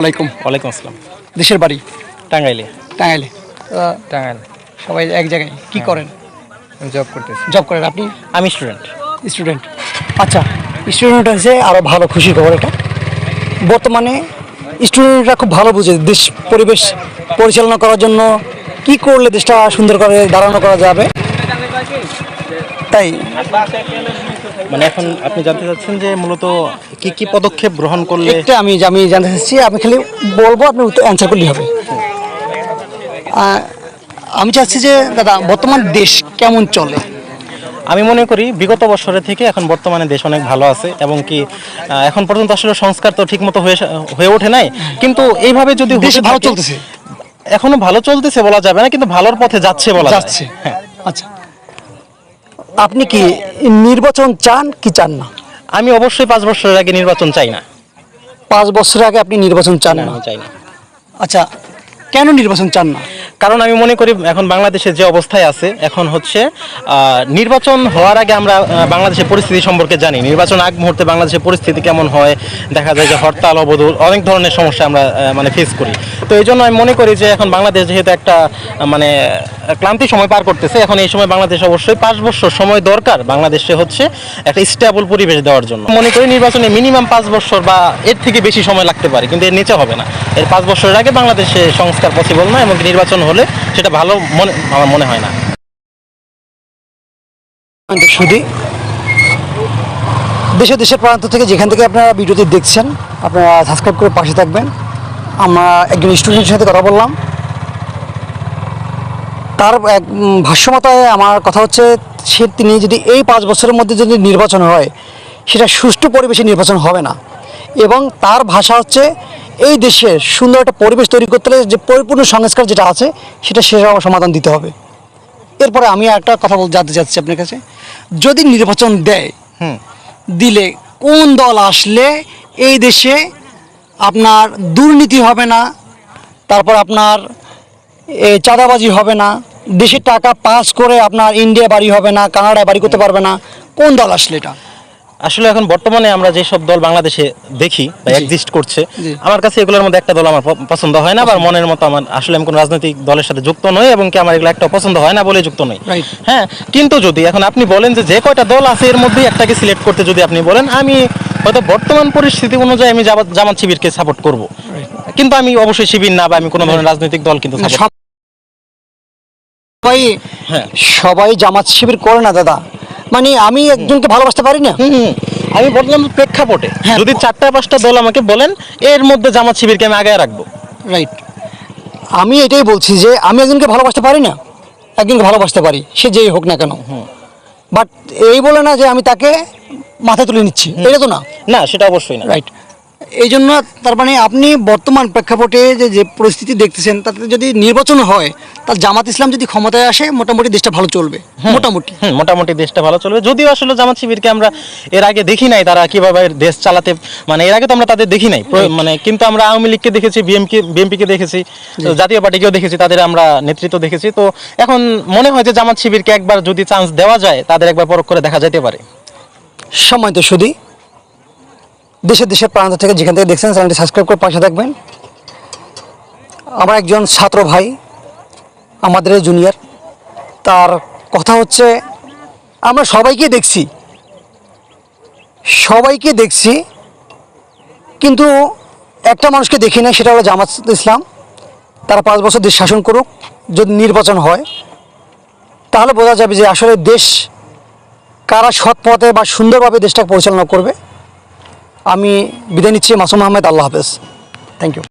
ওয়ালাইকুম ওয়ালাইকুম আসসালাম। দেশের বাড়ি? টাঙ্গাইলে। টাঙ্গাইলে। টাঙ্গাইল। সবাই এক জায়গায়। কি করেন? জব করতেছি। জব করেন আপনি? আমি স্টুডেন্ট স্টুডেন্ট আচ্ছা স্টুডেন্ট হয়েছে আরও ভালো খুশি খবর এটা। বর্তমানে স্টুডেন্টরা খুব ভালো বুঝে দেশ পরিবেশ পরিচালনা করার জন্য কি করলে দেশটা সুন্দর করে দাঁড়ানো করা যাবে? তাই? মানে এখন আপনি জানতে চাচ্ছেন যে মূলত কি কি পদক্ষেপ গ্রহণ করলে একটা আমি আমি জানতে চাচ্ছি আমি খালি বলব আপনি অ্যান্সার করলেই হবে। আমি চাচ্ছি যে দাদা বর্তমান দেশ কেমন চলে? আমি মনে করি বিগত বছরের থেকে এখন বর্তমানে দেশ অনেক ভালো আছে এবং কি এখন পর্যন্ত আসলে সংস্কার তো ঠিকমতো হয়ে হয়ে ওঠে নাই। কিন্তু এইভাবে যদি দেশ ভালো চলতেছে? এখনও ভালো চলতেছে বলা যাবে না কিন্তু ভালোর পথে যাচ্ছে বলা যাচ্ছে। হ্যাঁ। আচ্ছা। আপনি কি নির্বাচন চান কি চান না? আমি অবশ্যই পাঁচ বছরের আগে নির্বাচন চাই না। পাঁচ বছর আগে আপনি নির্বাচন চান না, না চাই না। আচ্ছা কেন নির্বাচন চান না? কারণ আমি মনে করি এখন বাংলাদেশের যে অবস্থায় আছে, এখন হচ্ছে নির্বাচন হওয়ার আগে আমরা বাংলাদেশের পরিস্থিতি সম্পর্কে জানি। নির্বাচন আগ মুহূর্তে বাংলাদেশের পরিস্থিতি কেমন হয়, দেখা যায় যে হরতাল, অবরোধ, অনেক ধরনের সমস্যা আমরা মানে ফেস করি। তো এই জন্য আমি মনে করি যে এখন বাংলাদেশ যেহেতু একটা মানে ক্লান্তি সময় পার করতেছে, এখন এই সময় বাংলাদেশ অবশ্যই পাঁচ বছর সময় দরকার বাংলাদেশে হচ্ছে একটা স্টেবল পরিবেশ দেওয়ার জন্য। মনে করি নির্বাচনে মিনিমাম পাঁচ বছর বা এর থেকে বেশি সময় লাগতে পারে, কিন্তু এর নিচে হবে না। এর পাঁচ বছরের আগে বাংলাদেশে সংস্কার পসিবল না এবং নির্বাচন হলে সেটা ভালো মনে আমার মনে হয় না। দেশে দেশের প্রান্ত থেকে যেখান থেকে আপনারা ভিডিওটি দেখছেন, আপনারা সাবস্ক্রাইব করে পাশে থাকবেন। আমরা একজন স্টুডেন্টের সাথে কথা বললাম। তার এক ভাষ্যমতায় আমার কথা হচ্ছে, সে তিনি যদি এই পাঁচ বছরের মধ্যে যদি নির্বাচন হয়, সেটা সুষ্ঠু পরিবেশে নির্বাচন হবে না। এবং তার ভাষা হচ্ছে এই দেশের সুন্দর একটা পরিবেশ তৈরি করতে হলে যে পরিপূর্ণ সংস্কার যেটা আছে সেটা সে সমাধান দিতে হবে। এরপরে আমি একটা কথা বলতে জানতে চাচ্ছি আপনার কাছে। যদি নির্বাচন দেয় হুম। দিলে কোন দল আসলে এই দেশে আপনার দুর্নীতি হবে না তারপর আপনার চাঁদাবাজি হবে না দেশের টাকা পাস করে আপনার ইন্ডিয়া বাড়ি হবে না কানাডায় বাড়ি করতে পারবে না কোন দল আসলে এটা? আসলে এখন বর্তমানে আমরা যেসব দল বাংলাদেশে দেখি বা এক্সিস্ট করছে আমার কাছে এগুলোর মধ্যে একটা দল আমার পছন্দ হয় না বা মনের মতো আমার আসলে আমি কোনো রাজনৈতিক দলের সাথে যুক্ত নই এবং কি আমার এগুলো একটা পছন্দ হয় না বলে যুক্ত নই। হ্যাঁ কিন্তু যদি এখন আপনি বলেন যে যে কয়টা দল আছে এর মধ্যেই একটাকে সিলেক্ট করতে যদি আপনি বলেন আমি হয়তো বর্তমান পরিস্থিতি অনুযায়ী আমি জামাত জামাত শিবিরকে সাপোর্ট করব। কিন্তু আমি অবশ্যই শিবির না বা আমি কোনো ধরনের রাজনৈতিক দল কিন্তু সবাই হ্যাঁ। সবাই জামাত শিবির করে না দাদা। মানে আমি একজনকে ভালোবাসতে পারি না। আমি বললাম প্রেক্ষাপটে। হ্যাঁ। যদি চারটা পাঁচটা দল আমাকে বলেন এর মধ্যে জামাত শিবিরকে আমি আগে রাখব। রাইট আমি এটাই বলছি যে আমি একজনকে ভালোবাসতে পারি না একজনকে ভালোবাসতে পারি সে যেই হোক না কেন। বাট এই বলে না যে আমি তাকে মাথায় তুলে নিচ্ছি এটা তো না। না সেটা অবশ্যই না। রাইট এই জন্য তার মানে আপনি বর্তমান প্রেক্ষাপটে যে যে পরিস্থিতি দেখতেছেন তাতে যদি নির্বাচন হয় তার জামাত ইসলাম যদি ক্ষমতায় আসে মোটামুটি দেশটা ভালো চলবে। মোটামুটি। মোটামুটি দেশটা ভালো চলবে। যদিও আসলে জামাত শিবিরকে আমরা এর আগে দেখি নাই তারা কীভাবে দেশ চালাতে মানে এর আগে তো আমরা তাদের দেখি নাই। মানে কিন্তু আমরা আওয়ামী লীগকে দেখেছি বিএমকে বিএমপিকে দেখেছি জাতীয় পার্টিকেও দেখেছি তাদের আমরা নেতৃত্ব দেখেছি। তো এখন মনে হয় যে জামাত শিবিরকে একবার যদি চান্স দেওয়া যায় তাদের একবার পরখ করে দেখা যেতে পারে। সময় তো শুধু দেশের দেশের প্রান্ত থেকে যেখান থেকে দেখছেন চ্যানেলটি সাবস্ক্রাইব করে পাশে থাকবেন। আমার একজন ছাত্র ভাই, আমাদের জুনিয়র তার কথা হচ্ছে, আমরা সবাইকে দেখছি। সবাইকে দেখছি, কিন্তু একটা মানুষকে দেখি না সেটা হলো জামাত ইসলাম। তারা পাঁচ বছর দেশ শাসন করুক, যদি নির্বাচন হয়, তাহলে বোঝা যাবে যে আসলে দেশ কারা সৎ পথে বা সুন্দরভাবে দেশটাকে পরিচালনা করবে। আমি বিদায় নিচ্ছি মাসুম আহমেদ আল্লাহ হাফেজ। Thank you